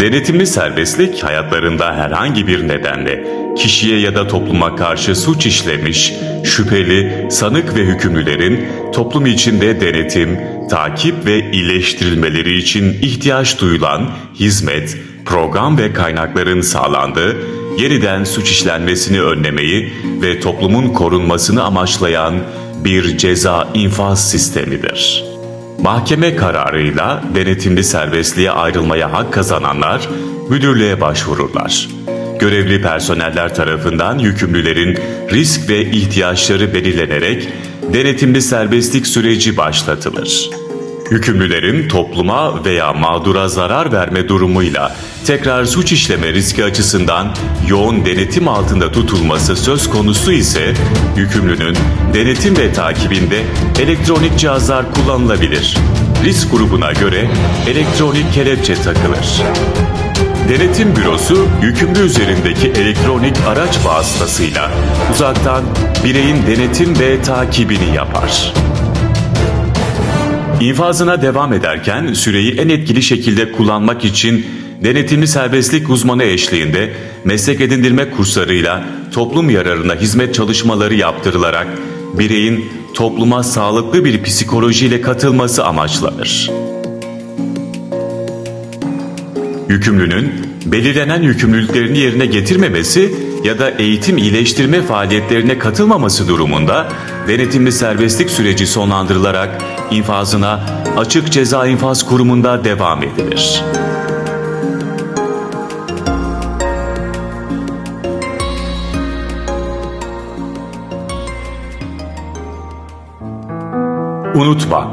Denetimli serbestlik hayatlarında herhangi bir nedenle kişiye ya da topluma karşı suç işlemiş, şüpheli, sanık ve hükümlülerin toplum içinde denetim, takip ve iyileştirilmeleri için ihtiyaç duyulan hizmet, program ve kaynakların sağlandığı, yeniden suç işlenmesini önlemeyi ve toplumun korunmasını amaçlayan bir ceza infaz sistemidir. Mahkeme kararıyla denetimli serbestliğe ayrılmaya hak kazananlar müdürlüğe başvururlar. Görevli personeller tarafından yükümlülerin risk ve ihtiyaçları belirlenerek denetimli serbestlik süreci başlatılır. Hükümlülerin topluma veya mağdura zarar verme durumuyla tekrar suç işleme riski açısından yoğun denetim altında tutulması söz konusu ise yükümlünün denetim ve takibinde elektronik cihazlar kullanılabilir. Risk grubuna göre elektronik kelepçe takılır. Denetim bürosu yükümlü üzerindeki elektronik araç vasıtasıyla uzaktan bireyin denetim ve takibini yapar. İnfazına devam ederken süreyi en etkili şekilde kullanmak için denetimli serbestlik uzmanı eşliğinde meslek edindirme kurslarıyla toplum yararına hizmet çalışmaları yaptırılarak bireyin topluma sağlıklı bir psikolojiyle katılması amaçlanır. Yükümlünün belirlenen yükümlülüklerini yerine getirmemesi ya da eğitim iyileştirme faaliyetlerine katılmaması durumunda denetimli serbestlik süreci sonlandırılarak infazına açık ceza infaz kurumunda devam edilir. Unutma,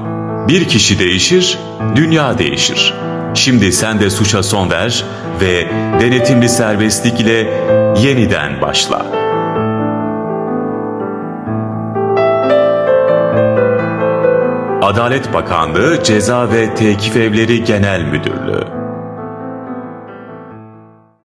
bir kişi değişir, dünya değişir. Şimdi sen de suça son ver ve denetimli serbestlik ile yeniden başla. Adalet Bakanlığı Ceza ve Tekif Evleri Genel Müdürlüğü